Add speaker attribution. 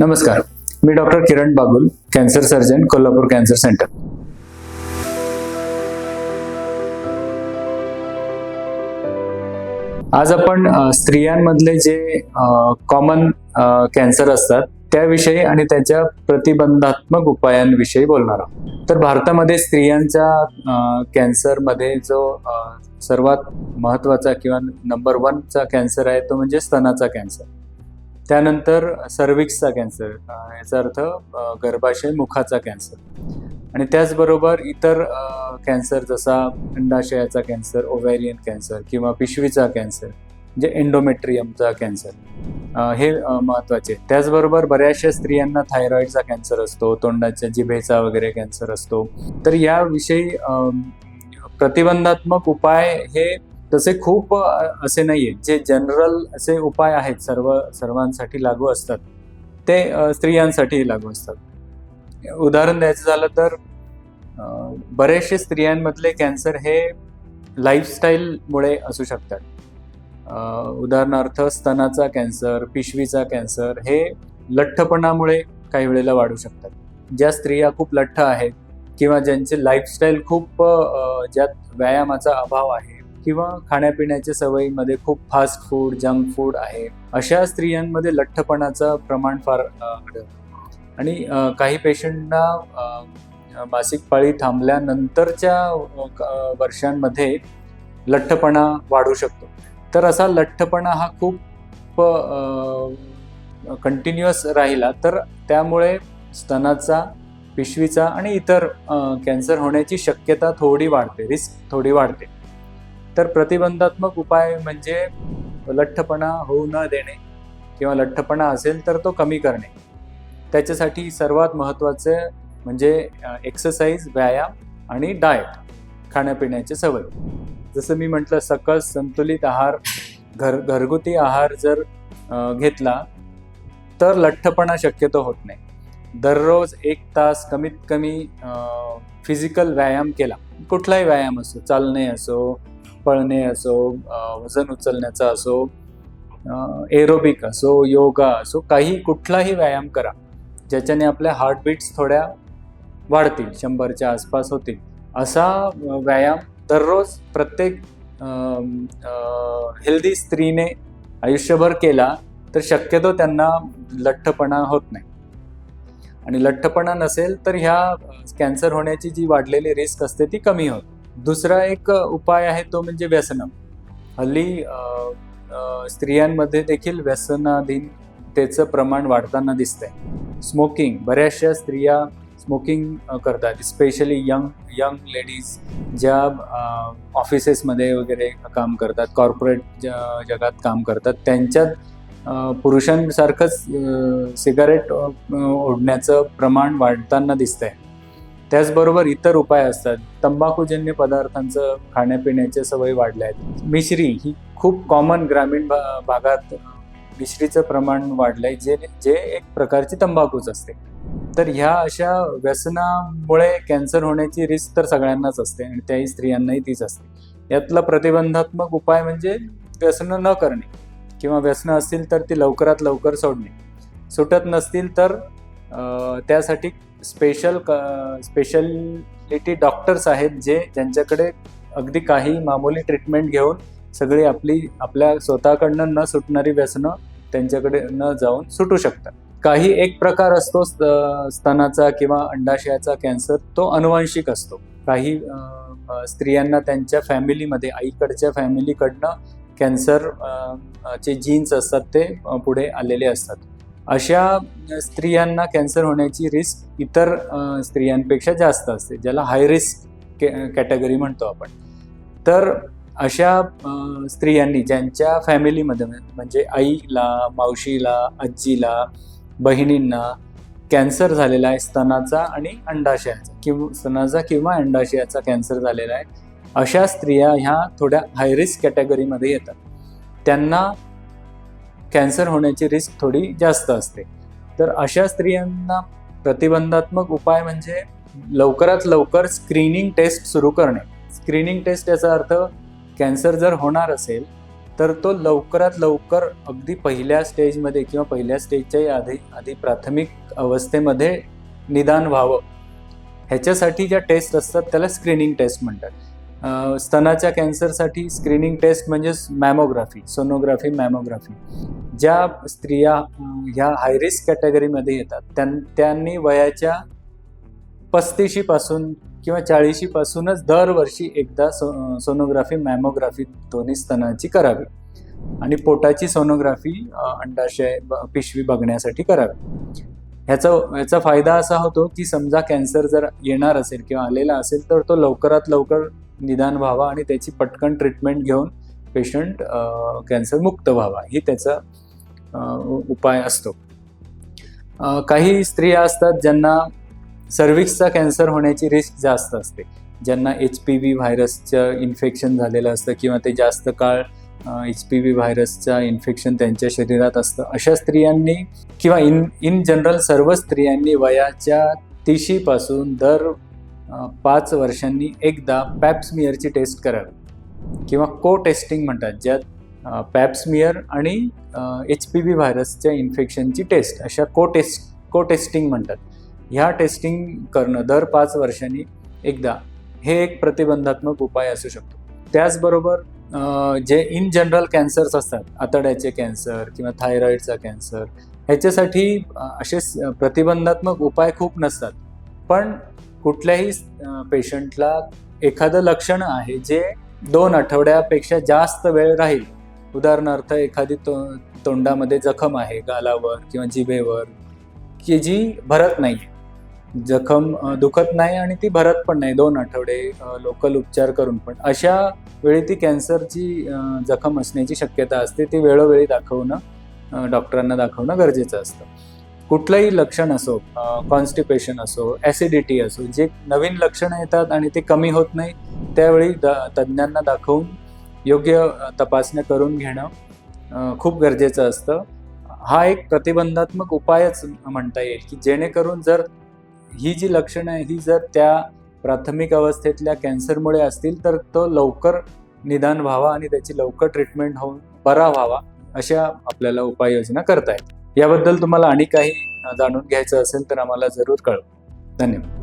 Speaker 1: नमस्कार मी doctor Kiran Bagul cancer surgeon Kolhapur cancer centre. आज आपण स्त्रियांमधले जे कॉमन कॅन्सर असतात त्याविषयी आणि त्याच्या प्रतिबंधात्मक उपायांविषयी बोलणार आहोत. तर भारतामध्ये स्त्रियांच्या कॅन्सरमध्ये जो सर्वात महत्त्वाचा किंवा नंबर वनचा कॅन्सर आहे तो म्हणजे स्तनाचा कॅन्सर त्यानंतर सर्विक्सचा कॅन्सर याचा अर्थ गर्भाशय मुखाचा कॅन्सर. आणि त्याचबरोबर इतर कॅन्सर जसा अंडाशयाचा कॅन्सर ओव्हॅरियन कॅन्सर किंवा पिशवीचा कॅन्सर म्हणजे एंडोमेट्रियमचा कॅन्सर हे महत्त्वाचे. महत्त्वाचे त्याचबरोबर बऱ्याचशा स्त्रियांना थायरॉईडचा कॅन्सर असतो तोंडाच्या जिभेचा वगैरे कॅन्सर असतो. तर याविषयी प्रतिबंधात्मक उपाय हे तसे खूप असे नाही आहेत जे जनरल असे उपाय आहेत सर्व सर्वांसाठी लागू असतात. ते स्त्रियांसाठीही लागू असतात. उदाहरण द्यायचं झालं तर बरेचसे स्त्रियांमधले कॅन्सर हे लाईफस्टाईलमुळे असू शकतात. उदाहरणार्थ स्तनाचा कॅन्सर पिशवीचा कॅन्सर हे लठ्ठपणामुळे काही वेळेला वाढू शकतात. ज्या स्त्रिया खूप लठ्ठ आहेत किंवा ज्यांचे लाईफस्टाईल खूप ज्यात व्यायामाचा अभाव आहे किंवा खाण्यापिण्याच्या सवयीमध्ये खूप फास्ट फूड जंक फूड आहे. अशा स्त्रियांमध्ये लठ्ठपणाचं प्रमाण फार आढळतं. आणि काही पेशंटना मासिक पाळी थांबल्यानंतरच्या वर्षांमध्ये लठ्ठपणा वाढू शकतो. तर असा लठ्ठपणा हा खूप कंटिन्युअस राहिला तर त्यामुळे स्तनाचा पिशवीचा आणि इतर कॅन्सर होण्याची शक्यता थोडी वाढते रिस्क थोडी वाढते. तर प्रतिबंधात्मक उपाय म्हणजे लठ्ठपणा होऊ न देणे किंवा लठ्ठपणा असेल तर तो कमी करणे. त्याच्यासाठी सर्वात महत्त्वाचे म्हणजे एक्सरसाइज व्यायाम आणि डाएट खाण्यापिण्याची सवय. जसं मी म्हटलं सकस संतुलित आहार घर घरगुती आहार जर घेतला तर लठ्ठपणा शक्यतो होत नाही. दररोज एक तास कमीत कमी फिजिकल व्यायाम केला. कुठलाही व्यायाम असो चालणे असो पळणे असो वजन उचलण्याचा असो एरोबिक असो योगा असो काही कुठलाही व्यायाम करा ज्याच्याने आपल्या हार्टबीट्स थोड्या वाढतील शंभरच्या आसपास होतील. असा व्यायाम दररोज प्रत्येक हेल्दी स्त्रीने आयुष्यभर केला तर शक्यतो त्यांना लठ्ठपणा होत नाही. आणि लठ्ठपणा नसेल तर ह्या कॅन्सर होण्याची जी वाढलेली रिस्क असते ती कमी होते. दुसरा एक उपाय आहे तो म्हणजे व्यसनं हल्ली स्त्रियांमध्ये देखील व्यसनाधीनतेचं प्रमाण वाढताना दिसतंय. स्मोकिंग बऱ्याचशा स्त्रिया स्मोकिंग करतात. स्पेशली यंग यंग लेडीज ज्या ऑफिसेसमध्ये वगैरे काम करतात कॉर्पोरेट जगात काम करतात त्यांच्यात पुरुषांसारखंच सिगारेट ओढण्याचं प्रमाण वाढताना दिसतंय. त्याचबरोबर इतर उपाय असतात. तंबाखूजन्य पदार्थांचं खाण्यापिण्याच्या सवयी वाढल्या आहेत. मिश्री ही खूप कॉमन ग्रामीण भा- भागात मिश्रीचं प्रमाण वाढलं आहे. जे जे एक प्रकारची तंबाखूच असते. तर ह्या अशा व्यसनामुळे कॅन्सर होण्याची रिस्क तर सगळ्यांनाच असते आणि त्याही स्त्रियांनाही तीच असते. यातला प्रतिबंधात्मक उपाय म्हणजे व्यसनं न करणे किंवा व्यसनं असतील तर ती लवकरात लवकर सोडणे. सुटत नसतील तर त्यासाठी स्पेशल स्पेशलिटी डॉक्टर्स आहेत जे ज्यांच्याकडे अगदी काही मामूली ट्रीटमेंट घेऊन सगळी आपली आपल्या स्वतःकडनं न सुटणारी व्यसनं त्यांच्याकडे न जाऊन सुटू शकतात. काही एक प्रकार असतो स्तनाचा किंवा अंडाशयाचा कॅन्सर तो अनुवांशिक असतो. काही स्त्रियांना त्यांच्या फॅमिलीमध्ये आईकडच्या फॅमिलीकडनं कॅन्सर चे जीन्स असतात ते पुढे आलेले असतात. अशा स्त्रियांना कॅन्सर होण्याची रिस्क इतर स्त्रियांपेक्षा जास्त असते ज्याला हाय रिस्क कॅटेगरी म्हणतो आपण. तर अशा स्त्रियांनी ज्यांच्या फॅमिलीमध्ये म्हणजे आईला मावशीला आजीला बहिणींना कॅन्सर झालेला आहे स्तनाचा आणि अंडाशयाचा किंवा स्तनाचा किंवा अंडाशयाचा कॅन्सर झालेला आहे अशा स्त्रिया ह्या थोड्या हाय रिस्क कॅटेगरीमध्ये येतात. त्यांना कॅन्सर होण्याची रिस्क थोडी जास्त असते. तर अशा स्त्रियांना प्रतिबंधात्मक उपाय म्हणजे लवकरात लवकर स्क्रीनिंग टेस्ट सुरू करणे. स्क्रीनिंग टेस्ट याचा अर्थ कॅन्सर जर होणार असेल तर तो लवकरात लवकर अगदी पहिल्या स्टेजमध्ये किंवा पहिल्या स्टेजच्याही आधी आधी प्राथमिक अवस्थेमध्ये निदान व्हावं. ह्याच्यासाठी ज्या टेस्ट असतात त्याला स्क्रीनिंग टेस्ट म्हणतात. स्तनाच्या कॅन्सरसाठी स्क्रीनिंग टेस्ट म्हणजेच मॅमोग्राफी सोनोग्राफी मॅमोग्राफी ज्या स्त्रिया ह्या ह्या हायरिस्क कॅटेगरीमध्ये येतात त्यां त्यांनी वयाच्या पस्तीशीपासून किंवा चाळीशीपासूनच दरवर्षी एकदा सो सोनोग्राफी मॅमोग्राफी दोन्ही स्तनाची करावी. आणि पोटाची सोनोग्राफी अंडाशय ब- पिशवी बघण्यासाठी करावी. ह्याचा ह्याचा फायदा असा होतो की समजा कॅन्सर जर येणार असेल किंवा आलेला असेल तर तो लवकरात लवकर निदान व्हावा आणि त्याची पटकन ट्रीटमेंट घेऊन पेशंट कॅन्सर मुक्त व्हावा. ही त्याचा उपाय असतो. काही स्त्रिया असतात ज्यांना सर्विक्सचा कॅन्सर होण्याची रिस्क जास्त असते. ज्यांना एच पी व्ही व्हायरसचं इन्फेक्शन झालेलं असतं किंवा ते जास्त काळ एच पी व्ही व्हायरसचं इन्फेक्शन त्यांच्या शरीरात असतं. अशा स्त्रियांनी किंवा इन इन जनरल सर्व स्त्रियांनी वयाच्या तिशीपासून दर पाच वर्षांनी एकदा पॅप्समियरची टेस्ट करावी. किंवा को टेस्टिंग म्हणतात ज्यात पॅप्समियर आणि एच पी व्ही व्हायरसच्या इन्फेक्शनची टेस्ट अशा को टेस्ट को टेस्टिंग म्हणतात. ह्या टेस्टिंग करणं दर पाच वर्षांनी एकदा हे एक प्रतिबंधात्मक उपाय असू शकतो. त्याचबरोबर जे इन जनरल कॅन्सर्स असतात आतड्याचे कॅन्सर किंवा थायरॉईडचा कॅन्सर ह्याच्यासाठी असे स- प्रतिबंधात्मक उपाय खूप नसतात. पण कुठल्याही पेशंटला एखादं लक्षण आहे जे दोन आठवड्यापेक्षा जास्त वेळ राहील. उदाहरणार्थ एखादी तो तोंडामध्ये जखम आहे गालावर किंवा जिभेवर की जी भरत नाही. जखम दुखत नाही आणि ती भरत पण नाही दोन आठवडे लोकल उपचार करून पण. अशा वेळी ती कॅन्सरची जखम असण्याची शक्यता असते. ती वेळोवेळी दाखवणं डॉक्टरांना दाखवणं गरजेचं असतं. कुठलंही लक्षण असो कॉन्स्टिपेशन असो ॲसिडिटी असो जे नवीन लक्षणं येतात आणि ते कमी होत नाही त्यावेळी द तज्ज्ञांना दाखवून योग्य तपासण्या करून घेणं खूप गरजेचं असतं. हा एक प्रतिबंधात्मक उपायच म्हणता येईल की जेणेकरून जर ही जी लक्षणं आहे ही जर त्या प्राथमिक अवस्थेतल्या कॅन्सरमुळे असतील तर तो लवकर निदान व्हावा आणि त्याची लवकर ट्रीटमेंट होऊन बरा व्हावा अशा आपल्याला उपाययोजना करता येतात याबद्दल तुम्हाला आणि काही जाणून घ्यायचं असेल तर आम्हाला जरूर कळव. धन्यवाद.